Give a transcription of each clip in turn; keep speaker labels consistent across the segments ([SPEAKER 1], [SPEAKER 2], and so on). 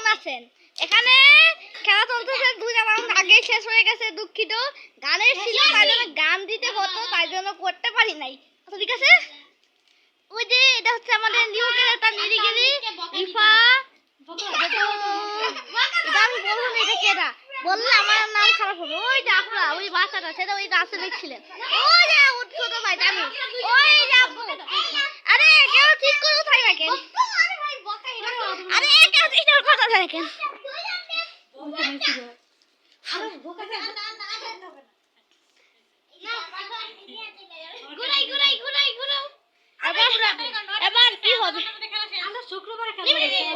[SPEAKER 1] কেমন আছেন? এখানে খেলা চলতেছে, দুই রাউন্ড আগে শেষ হয়ে গেছে, দুঃখিত। গানের ছিল তাই জন্য গান দিতে হতো, তাই জন্য করতে পারি নাই। আচ্ছা ঠিক আছে? ওই যে, এটা হচ্ছে আমাদের নিউ ক্যারেক্টার নিরিগিরি ইফা আমি বলব না, এটা কেডা? বললে আমার নাম খারাপ হবে। ওই যে আপনারা ওই বাচ্চাটা, সেটা ওই গাছে দেখছিলেন। ওই যে, ওর ছোট ভাই জানি ওই যে আপু আরে, কেউ ঠিক করে উঠাই না কেন? আরে কেউ এটার কথা থাকে কেন? এবার এবার কি হবে?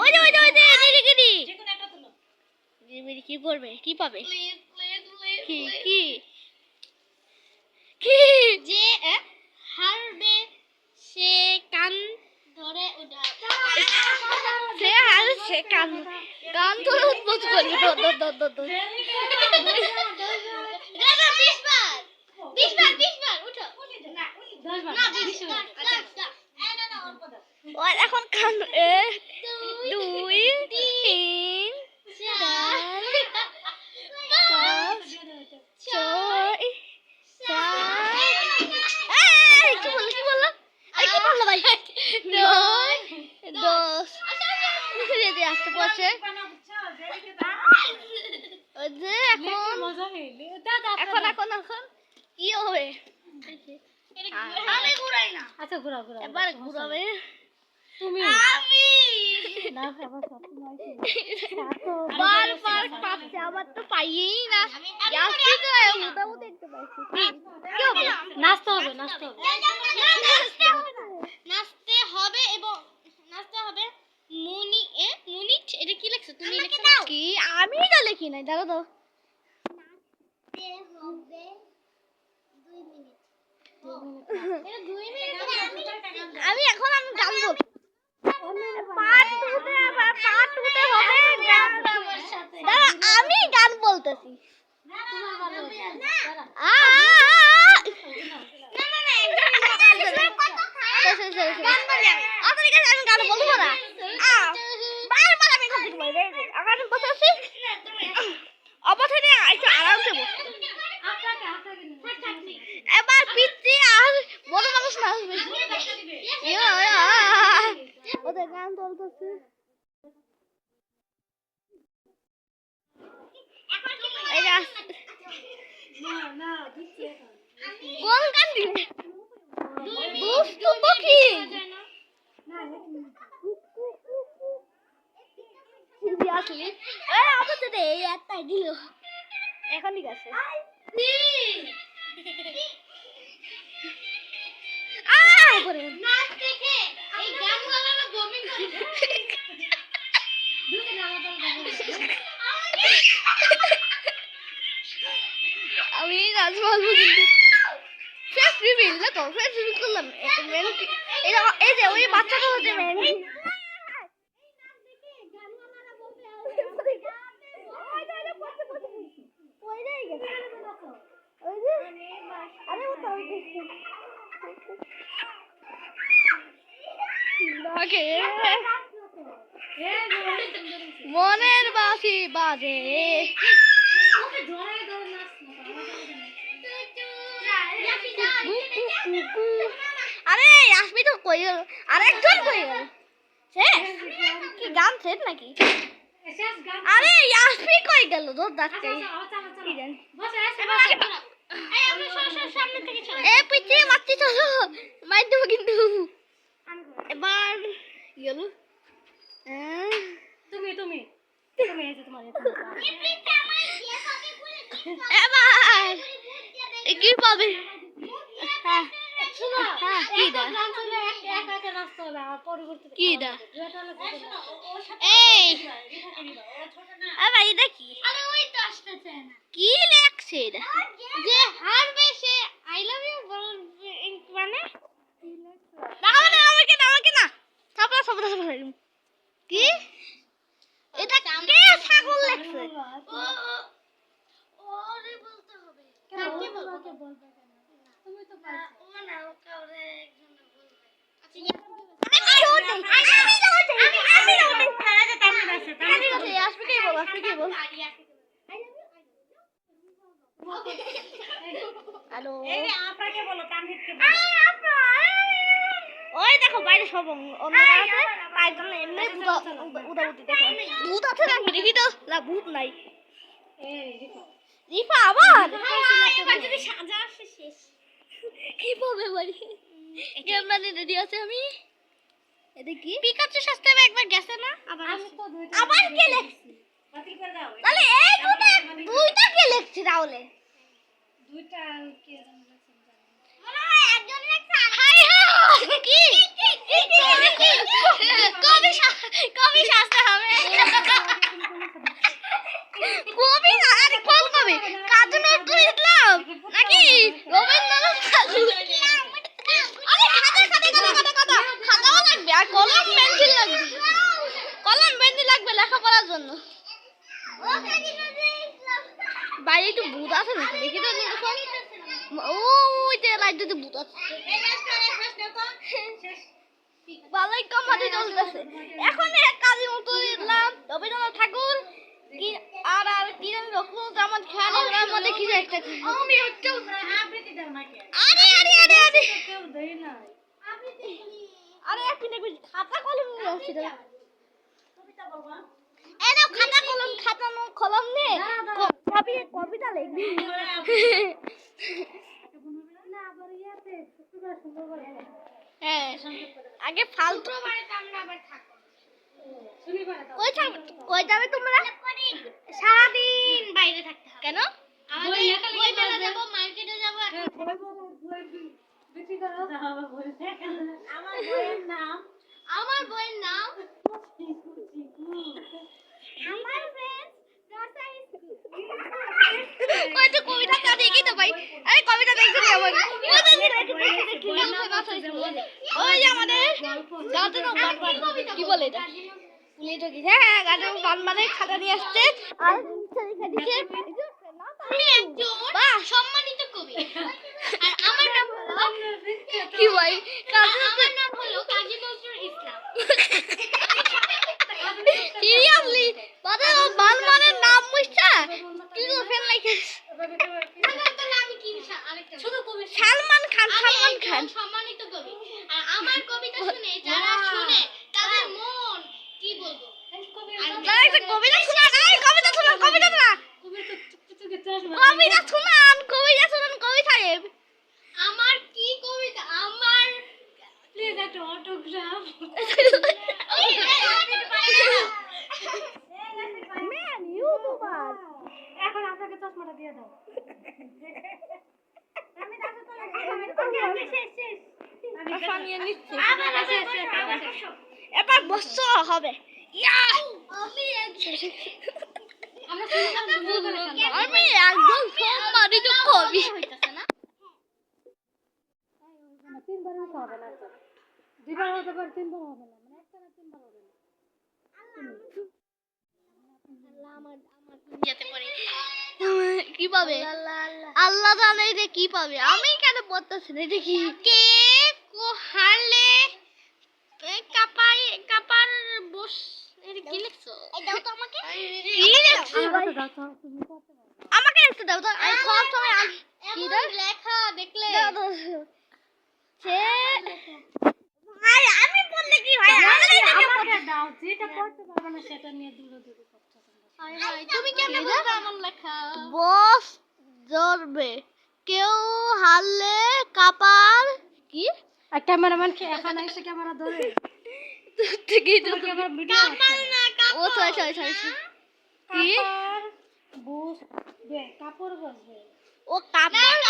[SPEAKER 1] ওই যে ওই যে ওই যে নিরিগিরি নিরিগিরি কি করবে? কি পাবে? কি কি কি?
[SPEAKER 2] যে হারবে সে কান ধরে উঠা
[SPEAKER 1] সে আর সে কান কান ধরে উদ্বোধ করি এখন কান দর যে এখন এখন এখন এখন কি হবে? আমি ঘুরাই না।
[SPEAKER 3] আচ্ছা ঘোরা ঘোরা
[SPEAKER 1] এবার ঘুরাবে।
[SPEAKER 3] তুমি।
[SPEAKER 1] আমি!
[SPEAKER 3] না এবার
[SPEAKER 1] বার বার পাচ্ছে আমার তো পাইয়েই না। যাচ্ছি তো মোটামুটি একটু পাইছি কি হবে?
[SPEAKER 3] নাচতে হবে নাচতে হবে।
[SPEAKER 2] নাচতে হবে। এবং নাচতে হবে মুনি এ মুনি এটা কি লেখছো? তুমি লিখছো
[SPEAKER 1] কি? আমি তো লিখি নাই? দাঁড়া তো
[SPEAKER 2] নাচতে হবে 2 মিনিট। এটা 2 মিনিট
[SPEAKER 1] আমি এখন আমি দাঁড়া আমি গান বলতেছি। আমি গান বলব না আ, বারবার আমি গান বলব, এই যে, আমার বসে আছি অবধানে একটু আরামসে বসতে এবার পিতৃ আর বড় মানুষ না আসবে ইয়া, ইয়া, ওদের গান চলতেছে এই যে আস- কোন গান দিবে দুষ্টু পাখি দিদি আসলি এই আমার তো ফেস রিভিল করলাম এই এই যে ওই বাচ্চাটা হচ্ছে মেন মনের বাসি বাজে আরে আসবি তো কই গেল? আরেকজন কই গেল? শেষ কি গান শেষ নাকি? আরে আসবি কই গেল? দোর ডাকতে। কি জানি।
[SPEAKER 2] এই আপনি সর সর সামনে থেকে চলো
[SPEAKER 1] এ পিছিয়ে মারছি চলো। মার দেবো কিন্তু। এবার গেল
[SPEAKER 3] তুমি তুমি। তুমি এই যে তোমার
[SPEAKER 1] এবার। কি পাবে? হ্যাঁ। কি দা?
[SPEAKER 3] একা একা নাচতে হবে? আর পরিবর্তন
[SPEAKER 1] কি দা?
[SPEAKER 2] এই
[SPEAKER 1] এবার এটা কি?
[SPEAKER 2] আরে ওই তো আসতেছে না।
[SPEAKER 1] কি লেখছে এটা?
[SPEAKER 2] যে হারবে সে আই লাভ ইউ মানে?
[SPEAKER 1] না না আমাকে না আমাকে না। সাপলা সাপলা সাপলা কি এটা কে ছাগল লেখছে
[SPEAKER 2] ও ওরে বলতে হবে কাকে বলব
[SPEAKER 3] বলবে কেন তুমি তো পারছ
[SPEAKER 2] ও না ও কাউরে একজন বলবে আচ্ছা
[SPEAKER 1] আমি ওটাই আমি ওটাই আমি ওটাই
[SPEAKER 3] আচ্ছা তাহলে আছে তাহলে
[SPEAKER 1] থেকে বল হ্যালো।
[SPEAKER 3] আপনাকে বলো তানভীরকে
[SPEAKER 1] ওই দেখো বাইরে সব অন্য- আছে জন্য এমনি উদাউদি দেখো। ভূত আছে নাকি দেখি তো না? ভূত নাই। রিফা। আবার?
[SPEAKER 2] এবার যদি সাজা আসে শেষ।
[SPEAKER 1] কি পাবে বাড়ি ক্যামেরা রেডি আছে আমি? এটা কি? পিকাচু সাথে একবার গেছে না? আবার
[SPEAKER 3] আমি তো দুইটা
[SPEAKER 1] আবার কে লেখছে
[SPEAKER 3] বাতিল করে দাও
[SPEAKER 1] তাহলে এই দুটো দুইটা কে লেখছে তাহলে।
[SPEAKER 3] দুইটা কি জানি লাগছে আমি জানি না।
[SPEAKER 2] মনে হয় একজন লেখছে
[SPEAKER 1] হাই হাই কি কবি কবি শাস্তে হবে কবি আরে কোন কবি কাজী নজরুল ইসলাম নাকি রবীন্দ্রনাথ ঠাকুর আরে খাতা খাতা খাতা খাতা খাতা খাতাও লাগবে আর কলম পেন্সিল লাগবে কলম পেন্সিল লাগবে লেখাপড়ার জন্য বাইরে একটু ভূত আছে নাকি? দেখি তো ও ওই যে লাইটটাতে ভূত আছে। চলতেছে এখন কাজী মতো ইসলাম রবীন্দ্রনাথ ঠাকুর কি আর আর কি জানি রঘুনাথ খেয়াল ওনার মধ্যে কিছু একটা আমি হচ্ছে আরে আরে আরে আরে।
[SPEAKER 3] কেউ দেই নাই
[SPEAKER 1] আরে এক মিনিট খাতা কলম নিয়ে আসছি
[SPEAKER 3] কবিতা বলবা?
[SPEAKER 1] এ নাও খাতা কলম খাতা নো কলম নে। ক- কবি কবিতা লিখবি। হ্যাঁ আগে ফালতু কই থাক কই যাবে তোমরা?
[SPEAKER 2] সারাদিন বাইরে থাকতে হবে।
[SPEAKER 1] কেন?
[SPEAKER 2] আমাদের মার্কেটে যাব
[SPEAKER 3] আমার বইয়ের নাম
[SPEAKER 2] আমার বইয়ের নাম নার্সারি
[SPEAKER 1] ওই তো কবিতা দেখি তো ভাই। আরে কবিতা দেখছি রে আমার ওই যে আমাদের গাতে না গান বান কি বলে এটা? হ্যাঁ হ্যাঁ গান মানে খাতা নিয়ে আসছে। আর বাহ।
[SPEAKER 2] সম্মানিত কবি। আর আমার নাম হলো
[SPEAKER 1] কি ভাই?
[SPEAKER 2] আমার নাম হলো কাজী নজরুল ইসলাম।
[SPEAKER 1] সিরিয়াসলি বাদে বাল মানে নাম মুছছা কি তো ফেল লাইকে সালমান খান সালমান খান।
[SPEAKER 2] সম্মানিত কবি। আর আমার কবিতা শুনে যারা শুনে তাদের মন কি বলব?
[SPEAKER 1] কবিতা শোনা কবিতা শোনা কবিতা শোনা। কবিতা শুনান কবিতা শুনান কবি সাহেব
[SPEAKER 2] আমার কি কবিতা আমার
[SPEAKER 3] প্লিজ একটা অটোগ্রাফ
[SPEAKER 1] ম্যান ইউটিউবার
[SPEAKER 3] এখন আপনাকে চশমাটা দিয়ে দাও
[SPEAKER 1] নিয়ে নিচ্ছি
[SPEAKER 3] শেষ, শেষ, আবার শেষ।
[SPEAKER 1] এবার হবে।
[SPEAKER 2] আমি
[SPEAKER 1] একদম সম্মানিত কবি।
[SPEAKER 2] হইতাছে না
[SPEAKER 3] না, তিনবার হবে না তো। দুইবার হতে পারে তিনবার হবে না মানে একটা না তিনবার হবে না
[SPEAKER 1] কি পাবে আল্লাহ জানে যে কি পাবে। আমি কেন পড়তেছি না? কো
[SPEAKER 2] হারলে কাপাই কাপার বস এর কি লিখছো? দাও তো আমাকে।
[SPEAKER 1] কি লিখছি? একটু দাও তো আমি সব সময় কি
[SPEAKER 2] লেখা দেখলে।
[SPEAKER 1] সে ভাই আমি বললে কি ভাই? আমাকে
[SPEAKER 3] আমাকে দাও যেটা করতে পারবে না সেটা নিয়ে দূরে দূরে করছ তোমরা।
[SPEAKER 2] হায় হায় তুমি কেমনে বলবে এমন লেখা?
[SPEAKER 1] বস ধরবে। কেউ হারলে কাপার কি?
[SPEAKER 3] আর ক্যামেরাম্যান কি এখানে এসে ক্যামেরা ধরে।
[SPEAKER 1] ঠিকই তো
[SPEAKER 3] ক্যামেরা ভিডিও
[SPEAKER 1] ও সরি সরি সরি কি?
[SPEAKER 3] বুস দে কাপড় বসবে।
[SPEAKER 1] ও কাপড়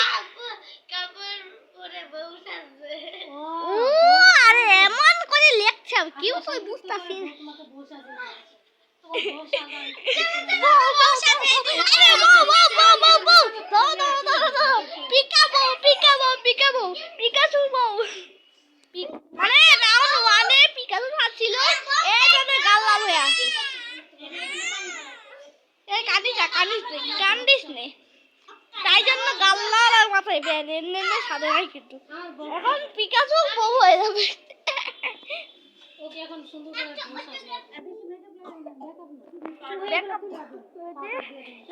[SPEAKER 2] কাপড় পরে বউ সাজবে।
[SPEAKER 3] ও
[SPEAKER 1] আরে এমন করে লেখছে কেউ তো বুঝতাছি না।
[SPEAKER 3] তোমাকে বউ সাজাবে। তোমার বউ সাজাবে।
[SPEAKER 1] আরে বউ, বউ, বউ, বউ, বউ। ধরো, ধরো, ধরো, ধরো। পিকা বউ, পিকা বউ, পিকা বউ, পিকাচু বউ। পি- মানে round one এ পিকাচু ছাড়ছিল, এই জন্য গাল লাল হয়ে আছে। এই কাঁদিস না, কাঁদিস নে, কান্দিস নে। তাই জন্য গাল লাল আর মাথায় ব্যান এমনি এমনি সাদা হয় কিন্তু এখন পিকাচু বউ হয়ে যাবে।
[SPEAKER 3] ওকে এখন সুন্দর
[SPEAKER 1] ব্যাকআপ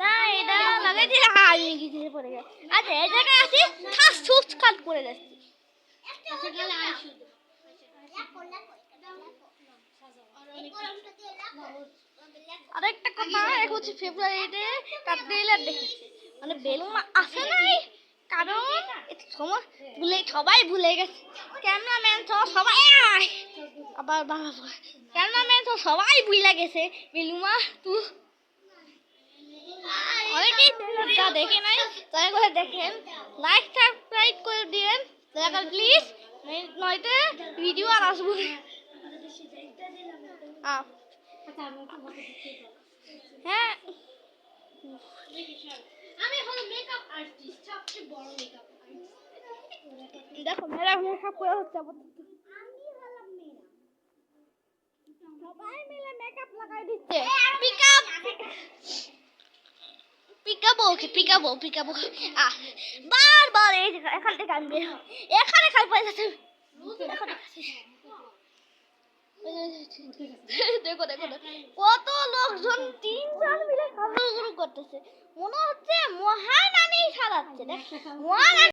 [SPEAKER 1] না এটা লাগাইছি আমি কিছু পড়ে গেছে। আচ্ছা এই জায়গায় আছি ঠাস ঠুস কাট পড়ে যাচ্ছে। আরেকটা কথা হচ্ছে ফেব্রুয়ারিতে দেখেছি মানে বেলুন আসে নাই। কারণ সময় ভুলে সবাই ভুলে গেছে। ক্যামেরাম্যান তো সবাই! আবার বাবা ক্যামেরাম্যান তো সবাই ভুলে গেছে? বেলুমা তুই অনেকেই দেখে নাই দয়া করে দেখেন। লাইক সাবস্ক্রাইব করে দিন দয়া করে প্লিজ নয়তো ভিডিও আর আসব। হ্যাঁ।
[SPEAKER 2] আমি হলো মেকআপ আর্টিস্ট সবচেয়ে বড় মেকআপ
[SPEAKER 1] দেখো মেরা মেকআপ করে হচ্ছে আপাতত। সবাই মিলে মেকআপ লাগাই দিচ্ছে। পিকআপ পিকাবো ওকে পিকাবো পিকাবো বারবার এই যে এখান থেকে এখানে খাই পয়সা যাচ্ছে। দেখো দেখো। কত লোকজন তিনজন মিলে করতেছে। মনে হচ্ছে মহান আমি সাজাচ্ছে। দেখ মহারানী